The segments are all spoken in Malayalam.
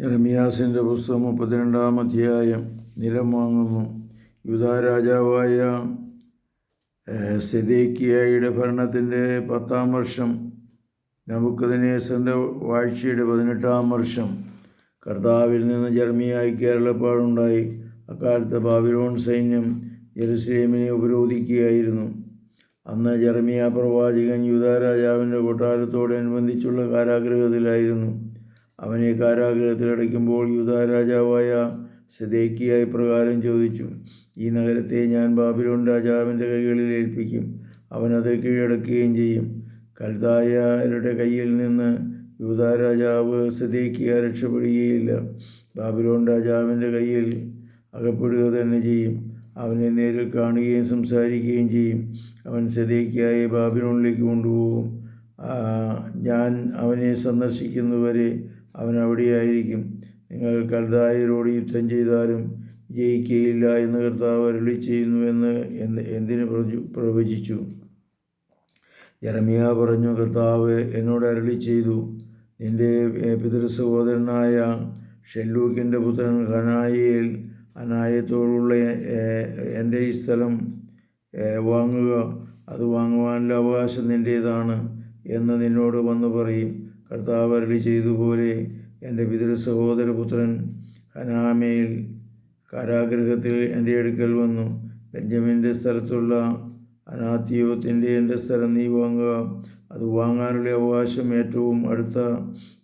യെർമിയാസിന്റെ പുസ്തകം മുപ്പത്തിരണ്ടാം അധ്യായം. നിലം വാങ്ങുന്നു. യൂദാ രാജാവായ സെദേക്കിയായുടെ ഭരണത്തിന്റെ പത്താം വർഷം നബുക്കദിനേസറിന്റെ വാഴ്ചയുടെ പതിനെട്ടാം വർഷം. കർത്താവിൽ നിന്ന് ജർമിയായിക്ക് അരുളപ്പാടുണ്ടായി അക്കാലത്ത് ബാബിലോൺ സൈന്യം ജെറുസലേമിനെ ഉപരോധിക്കുകയായിരുന്നു. അന്ന് ജർമിയ പ്രവാചകൻ യൂദാ രാജാവിന്റെ കൊട്ടാരത്തോടനുബന്ധിച്ചുള്ള കാരാഗൃഹത്തിലായിരുന്നു അവനെ കാരാഗൃഹത്തിലടയ്ക്കുമ്പോൾ യൂദാ രാജാവായ സദേക്കിയായി പ്രകാരം ചോദിച്ചു ഈ നഗരത്തെ ഞാൻ ബാബിലോൺ രാജാവിന്റെ കൈകളിൽ ഏൽപ്പിക്കും. അവനത് കീഴടക്കുകയും ചെയ്യും. കൽതായരുടെ കയ്യിൽ നിന്ന് യൂദാ രാജാവ് സെദേക്കിയ രക്ഷപ്പെടുകയില്ല. ബാബിലോൺ രാജാവിന്റെ കയ്യിൽ അകപ്പെടുക തന്നെ ചെയ്യും. അവനെ നേരിൽ കാണുകയും സംസാരിക്കുകയും ചെയ്യും. അവൻ സെദേക്കിയായി ബാബിലോണിലേക്ക് കൊണ്ടുപോകും. ഞാൻ അവനെ സന്ദർശിക്കുന്നവരെ അവൻ അവിടെയായിരിക്കും. നിങ്ങൾ കൽദായരോട് യുദ്ധം ചെയ്താലും ജയിക്കുകയില്ല എന്ന് കർത്താവ് അരുളി ചെയ്യുന്നുവെന്ന് എന്തിനു പ്രവചിച്ചു? ജറമിയ പറഞ്ഞു കർത്താവ് എന്നോട് അരുളി ചെയ്തു നിന്റെ പിതൃ സഹോദരനായ ഷെല്ലൂക്കിന്റെ പുത്രൻ ഖനായേൽ അനായത്തോടുള്ള എന്റെ ഈ സ്ഥലം വാങ്ങുക. അത് വാങ്ങുവാനുള്ള അവകാശം നിന്റേതാണ് എന്ന് നിന്നോട് വന്ന് പറയും. കർത്താവ് അരളി ചെയ്തതുപോലെ എന്റെ പിതൃ സഹോദരപുത്രൻ ഹനാമയിൽ കാരാഗ്രഹത്തിൽ എന്റെ അടുക്കൽ വന്നു. ബെഞ്ചമിന്റെ സ്ഥലത്തുള്ള അനാത്യോത്തിന്റെ എന്റെ സ്ഥലം നീ വാങ്ങുക. അത് വാങ്ങാനുള്ള അവകാശം ഏറ്റവും അടുത്ത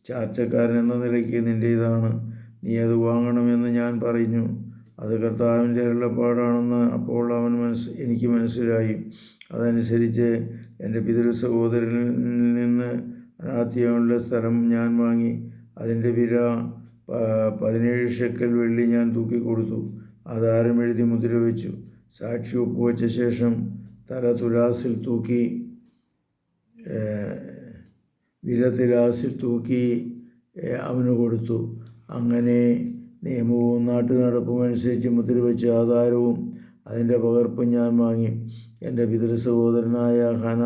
ചാർച്ചക്കാരൻ എന്ന നിലയ്ക്ക് നിന്റേതാണ്. നീ അത് വാങ്ങണമെന്ന് ഞാൻ പറഞ്ഞു. അത് കർത്താവിന്റെ അരുളപ്പാടാണെന്ന് അപ്പോൾ അവൻ മനസ്സ് എനിക്ക് മനസ്സിലായി. അതനുസരിച്ച് എന്റെ പിതൃ സഹോദരനിൽ നിന്ന് അനാത്തിയുള്ള സ്ഥലം ഞാൻ വാങ്ങി. അതിന്റെ വില പതിനേഴ് ഷെക്കൽ വെള്ളി ഞാൻ തൂക്കി കൊടുത്തു. ആധാരം എഴുതി മുദ്ര വെച്ചു സാക്ഷി ഒപ്പുവെച്ച ശേഷം തല തുലാസിൽ തൂക്കി വില തുലാസിൽ തൂക്കി അവന് കൊടുത്തു. അങ്ങനെ നിയമവും നാട്ടു നടപ്പും അനുസരിച്ച് മുദ്ര വെച്ച ആധാരവും അതിന്റെ പകർപ്പും ഞാൻ വാങ്ങി. എന്റെ പിതൃ സഹോദരനായ ഹന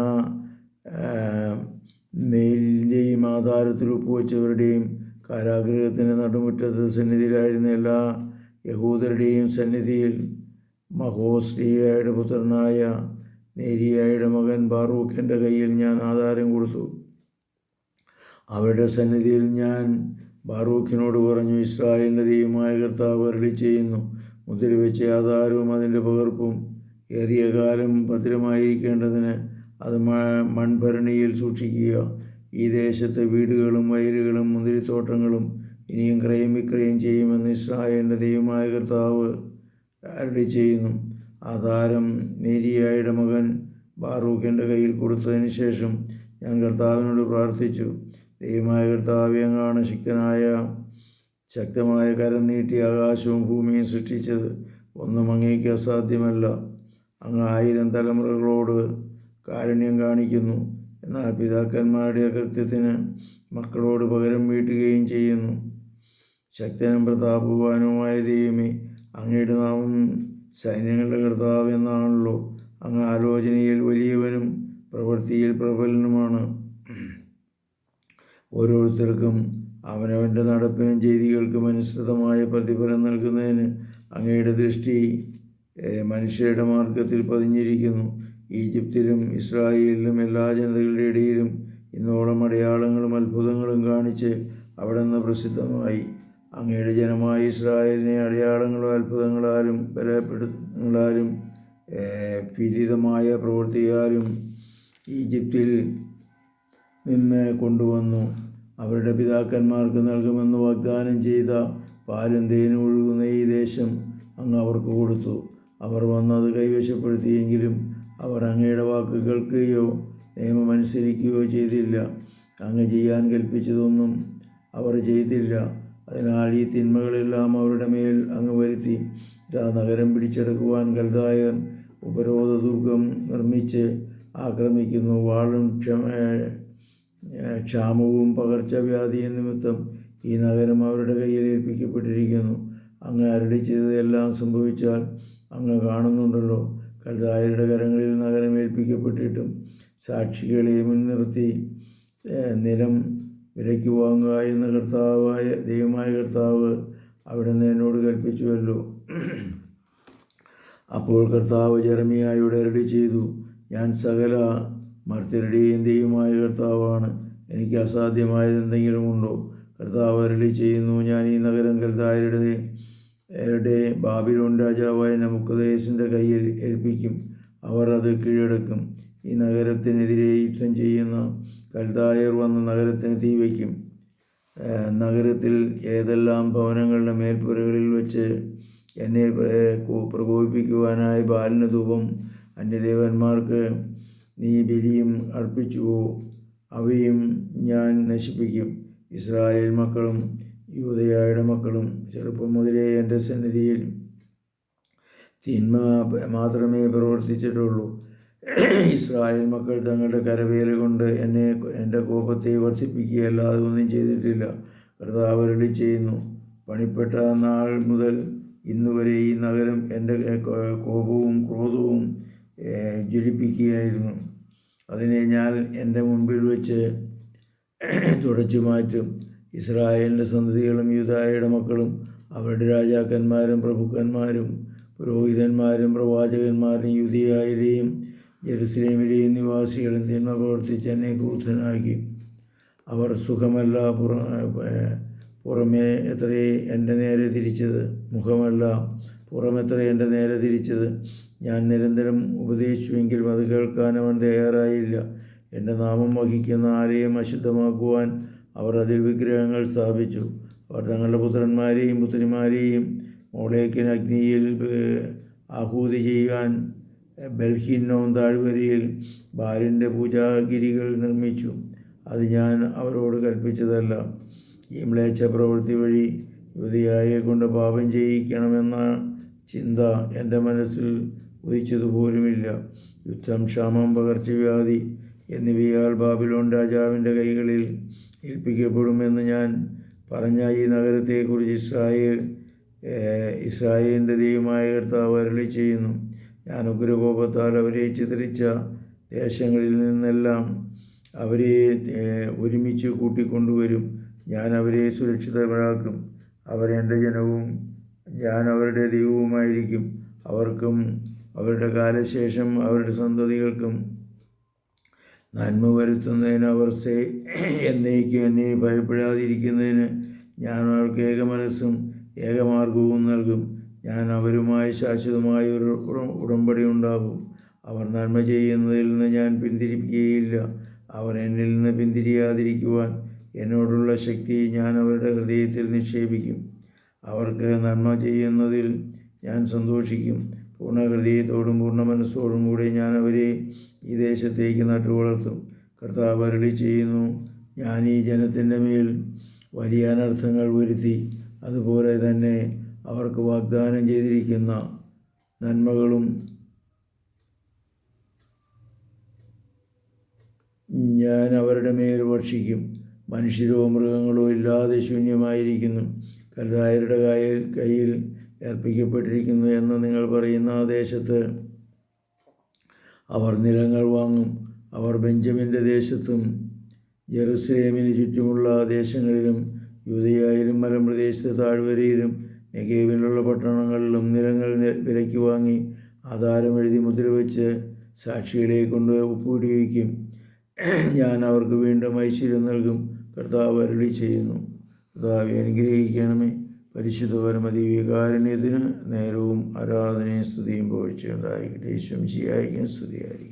മേലിന്റെയും ആധാരത്തിൽ ഒപ്പുവെച്ചവരുടെയും കാരാഗൃഹത്തിന്റെ നടുമുറ്റത്ത് സന്നിധിയിലായിരുന്ന എല്ലാ യഹൂദരുടെയും സന്നിധിയിൽ മഹോസ്ലിയയുടെ പുത്രനായ നേരിയായുടെ മകൻ ബാറൂഖിന്റെ കയ്യിൽ ഞാൻ ആധാരം കൊടുത്തു. അവരുടെ സന്നിധിയിൽ ഞാൻ ബാറൂഖിനോട് പറഞ്ഞു ഇസ്രായേലിന്റെ ദൈവമായ കർത്താവ് അരളി ചെയ്യുന്നു മുദ്ര വെച്ച ആധാരവും അതിന്റെ പകർപ്പും ഏറിയ കാലം ഭദ്രമായിരിക്കേണ്ടതിന് അത് മൺഭരണിയിൽ സൂക്ഷിക്കുക. ഈ ദേശത്തെ വീടുകളും വയലുകളും മുന്തിരിത്തോട്ടങ്ങളും ഇനിയും ക്രയം വിക്രയം ചെയ്യുമെന്ന് ഇസ്രായേലിന്റെ ദൈവമായ കർത്താവ് അരളി ചെയ്യുന്നു. ആധാരം നേരിയായുടെ മകൻ ബാറൂഖിന്റെ കയ്യിൽ കൊടുത്തതിന് ശേഷം ഞാൻ കർത്താവിനോട് പ്രാർത്ഥിച്ചു. ദൈവമായ കർത്താവ് അങ്ങാണ് ശക്തനായ ശക്തമായ കരം നീട്ടി ആകാശവും ഭൂമിയും സൃഷ്ടിച്ചത്. ഒന്നും അങ്ങേക്ക് അസാധ്യമല്ല. അങ്ങ് ആയിരം തലമുറകളോട് കാരുണ്യം കാണിക്കുന്നു. എന്നാൽ പിതാക്കന്മാരുടെ അകൃത്യത്തിന് മക്കളോട് പകരം വീട്ടുകയും ചെയ്യുന്നു. ശക്തനും പ്രതാപവാനുമായ ദൈവമേ അങ്ങയുടെ നാമം സൈന്യങ്ങളുടെ കർത്താവ് എന്നാണല്ലോ. അങ്ങ് ആലോചനയിൽ വലിയവനും പ്രവൃത്തിയിൽ പ്രബലനുമാണ്. ഓരോരുത്തർക്കും അവനവന്റെ നടപ്പിനും ചെയ്തികൾക്കും അനുസൃതമായ പ്രതിഫലം നൽകുന്നതിന് അങ്ങയുടെ ദൃഷ്ടി മനുഷ്യരുടെ മാർഗത്തിൽ പതിഞ്ഞിരിക്കുന്നു. ഈജിപ്തിലും ഇസ്രായേലിലും എല്ലാ ജനതകളുടെ ഇടയിലും ഇന്നോളം അടയാളങ്ങളും അത്ഭുതങ്ങളും കാണിച്ച് അവിടെ നിന്ന് പ്രസിദ്ധമായി. അങ്ങയുടെ ജനമായ ഇസ്രായേലിനെ അടയാളങ്ങളും അത്ഭുതങ്ങളാലും ബലപ്പെടുത്തങ്ങളാലും വിദിതമായ പ്രവൃത്തിയാലും ഈജിപ്തിൽ നിന്ന് കൊണ്ടുവന്നു. അവരുടെ പിതാക്കന്മാർക്ക് നൽകുമെന്ന് വാഗ്ദാനം ചെയ്ത പാലും തേനും ഒഴുകുന്ന ഈ ദേശം അങ്ങ് അവർക്ക് കൊടുത്തു. അവർ വന്നത് കൈവശപ്പെടുത്തിയെങ്കിലും അവർ അങ്ങയുടെ വാക്ക് കേൾക്കുകയോ നിയമം അനുസരിക്കുകയോ ചെയ്തില്ല. അങ്ങ് ചെയ്യാൻ കൽപ്പിച്ചതൊന്നും അവർ ചെയ്തില്ല. അതിനാൽ ഈ തിന്മകളെല്ലാം അവരുടെ മേൽ അങ്ങ് വരുത്തി. ഇതാ നഗരം പിടിച്ചെടുക്കുവാൻ കൽദായർ ഉപരോധ ദുർഗം നിർമ്മിച്ച് ആക്രമിക്കുന്നു. വാളും ക്ഷമ ക്ഷാമവും പകർച്ചവ്യാധിയും നിമിത്തം ഈ നഗരം അവരുടെ കയ്യിൽ ഏൽപ്പിക്കപ്പെട്ടിരിക്കുന്നു. അങ്ങ് അരടി ചെയ്തതെല്ലാം സംഭവിച്ചാൽ അങ്ങ് കാണുന്നുണ്ടല്ലോ. കൽദായരുടെ കരങ്ങളിൽ നഗരം ഏൽപ്പിക്കപ്പെട്ടിട്ടും സാക്ഷികളെ മുൻനിർത്തി നിലം വിലയ്ക്ക് വാങ്ങുക എന്ന കർത്താവായ ദൈവമായ കർത്താവ് അവിടെ നിന്ന് എന്നോട് കൽപ്പിച്ചുവല്ലോ. അപ്പോൾ കർത്താവ് ജെറമിയായോട് അരടി ചെയ്തു ഞാൻ സകല മർത്തരുടെയും ദൈവമായ കർത്താവാണ്. എനിക്ക് അസാധ്യമായത് എന്തെങ്കിലുമുണ്ടോ കർത്താവ് അരളി ചെയ്യുന്നു ഞാൻ ഈ നഗരം കൽതായരുടെ യുടെ ബാബിലോൺ രാജാവായ നമുക്കദേശിന്റെ കയ്യിൽ ഏൽപ്പിക്കും. അവർ അത് കീഴടക്കും. ഈ നഗരത്തിനെതിരെ യുദ്ധം ചെയ്യുന്ന കൽതായർ വന്ന നഗരത്തിന് തീ വയ്ക്കും. നഗരത്തിൽ ഏതെല്ലാം ഭവനങ്ങളുടെ മേൽപ്പുരകളിൽ വെച്ച് എന്നെ പ്രകോപിപ്പിക്കുവാനായി ബാലിന് ധൂപം അന്യദേവന്മാർക്ക് നീ ബലിയും അർപ്പിച്ചുവോ? അവയും ഞാൻ നശിപ്പിക്കും. ഇസ്രായേൽ മക്കളും യൂതയായുടെ മക്കളും ചെറുപ്പം മുതലേ എന്റെ സന്നിധിയിൽ തിന്മ മാത്രമേ പ്രവർത്തിച്ചിട്ടുള്ളൂ. ഇസ്രായേൽ മക്കൾ തങ്ങളുടെ കരവേല കൊണ്ട് എന്നെ എന്റെ കോപത്തെ വർദ്ധിപ്പിക്കുകയല്ലാതെ ഒന്നും ചെയ്തിട്ടില്ല. കർത്താവരളി ചെയ്യുന്നു പണിപ്പെട്ട നാൾ മുതൽ ഇന്നുവരെ ഈ നഗരം എന്റെ കോപവും ക്രോധവും ജ്വലിപ്പിക്കുകയായിരുന്നു. അതിനെ ഞാൻ എന്റെ മുൻപിൽ വെച്ച് തുടച്ചു മാറ്റും. ഇസ്രായേലിന്റെ സന്തതികളും യൂദായയുടെ മക്കളും അവരുടെ രാജാക്കന്മാരും പ്രഭുക്കന്മാരും പുരോഹിതന്മാരും പ്രവാചകന്മാരും യുതിയായരെയും ജെറുസലേമിലെയും നിവാസികളും തിന്മ പ്രവർത്തിച്ച് എന്നെ ക്രൂദ്ധനാക്കി അവർ സുഖമല്ല പുറ പുറമേ എത്രേ എന്റെ നേരെ തിരിച്ചത്? മുഖമല്ല പുറമെത്ര എന്റെ നേരെ തിരിച്ചത്? ഞാൻ നിരന്തരം ഉപദേശിച്ചുവെങ്കിലും അത് കേൾക്കാൻ അവൻ തയ്യാറായില്ല. എന്റെ നാമം വഹിക്കുന്ന ആരെയും അശുദ്ധമാക്കുവാൻ അവർ അതിൽ വിഗ്രഹങ്ങൾ സ്ഥാപിച്ചു. അവർ തങ്ങളുടെ പുത്രന്മാരെയും പുത്രിമാരെയും മോളേക്കിന് അഗ്നിയിൽ ആഹൂതി ചെയ്യാൻ ബൽഹിന്നോം താഴ്വരയിൽ ബാലിന്റെ പൂജാഗിരികൾ നിർമ്മിച്ചു. അത് ഞാൻ അവരോട് കൽപ്പിച്ചതല്ല. ഈ മ്ലേച്ഛ പ്രവൃത്തി വഴി യുവതിയായെ കൊണ്ട് പാപം ചെയ്യിക്കണമെന്ന ചിന്ത എന്റെ മനസ്സിൽ ഉദിച്ചതുപോലുമില്ല. യുദ്ധം ക്ഷാമം പകർച്ചവ്യാധി എന്നിവയാൽ ബാബിലോൺ രാജാവിന്റെ കൈകളിൽ ഏൽപ്പിക്കപ്പെടുമെന്ന് ഞാൻ പറഞ്ഞ ഈ നഗരത്തെക്കുറിച്ച് ഇസ്രായേൽ ഇസ്രായേലിന്റെ ദൈവമായ കർത്താവ് അരളി ചെയ്യുന്നു. ഞാൻ ഉഗ്രകോപത്താൽ അവരെ ചിതറിച്ച ദേശങ്ങളിൽ നിന്നെല്ലാം അവരെ ഒരുമിച്ച് കൂട്ടിക്കൊണ്ടുവരും. ഞാൻ അവരെ സുരക്ഷിതരാക്കും. അവർ എന്റെ ജനവും ഞാൻ അവരുടെ ദൈവവുമായിരിക്കും. അവർക്കും അവരുടെ കാലശേഷം അവരുടെ സന്തതികൾക്കും നന്മ വരുത്തുന്നതിന് അവർ സേ എന്നേക്കും എന്നെ ഭയപ്പെടാതിരിക്കുന്നതിന് ഞാൻ അവർക്ക് ഏകമനസ്സും ഏകമാർഗവും നൽകും. ഞാൻ അവരുമായി ശാശ്വതമായ ഒരു ഉട- ഉടമ്പടി ഉണ്ടാകും അവർ നന്മ ചെയ്യുന്നതിൽ നിന്ന് ഞാൻ പിന്തിരിപ്പിക്കുകയില്ല. അവർ എന്നിൽ നിന്ന് പിന്തിരിയാതിരിക്കുവാൻ എന്നോടുള്ള ശക്തി ഞാൻ അവരുടെ ഹൃദയത്തിൽ നിക്ഷേപിക്കും. അവർക്ക് നന്മ ചെയ്യുന്നതിൽ ഞാൻ സന്തോഷിക്കും. പൂർണ ഹൃദയത്തോടും പൂർണ മനസ്സോടും കൂടി ഞാൻ അവരെ ഈ ദേശത്തേക്ക് നട്ടു വളർത്തും. കർത്താവ് അരളി ചെയ്യുന്നു ഞാൻ ഈ ജനത്തിന്റെ മേൽ വലിയ അനർത്ഥങ്ങൾ വരുത്തി അതുപോലെ തന്നെ അവർക്ക് വാഗ്ദാനം ചെയ്തിരിക്കുന്ന നന്മകളും ഞാൻ അവരുടെ മേൽ വർഷിക്കും. മനുഷ്യരോ മൃഗങ്ങളോ ഇല്ലാതെ ശൂന്യമായിരിക്കുന്നു. കരുതായരുടെ കയ്യിൽ കയ്യിൽ ഏൽപ്പിക്കപ്പെട്ടിരിക്കുന്നു എന്ന് നിങ്ങൾ പറയുന്ന ആ ദേശത്ത് അവർ നിലങ്ങൾ വാങ്ങും. അവർ ബെഞ്ചമിന്റെ ദേശത്തും ജെറുസലേമിന് ചുറ്റുമുള്ള ദേശങ്ങളിലും യൂതയായാലും മലമ്പ്രദേശത്തെ താഴ്വരയിലും നെഗേവിലുള്ള പട്ടണങ്ങളിലും നിലങ്ങൾ വിലയ്ക്ക് വാങ്ങി ആധാരം എഴുതി മുദ്രവെച്ച് സാക്ഷികളെ കൊണ്ട് ഒപ്പുപിടിയിക്കും ഞാൻ അവർക്ക് വീണ്ടും ഐശ്വര്യം നൽകും. കർത്താവ് അരുളി ചെയ്യുന്നു. കർത്താവ് അനുഗ്രഹിക്കണമേ. പരിശുദ്ധ പരമദീവികാരുണ്യത്തിന് നേരവും ആരാധനയും സ്തുതിയും പോഴ്ചയുണ്ടായിരിക്കട്ടെ ഈശ്വം ശിയായിരിക്കും സ്തുതിയായിരിക്കും.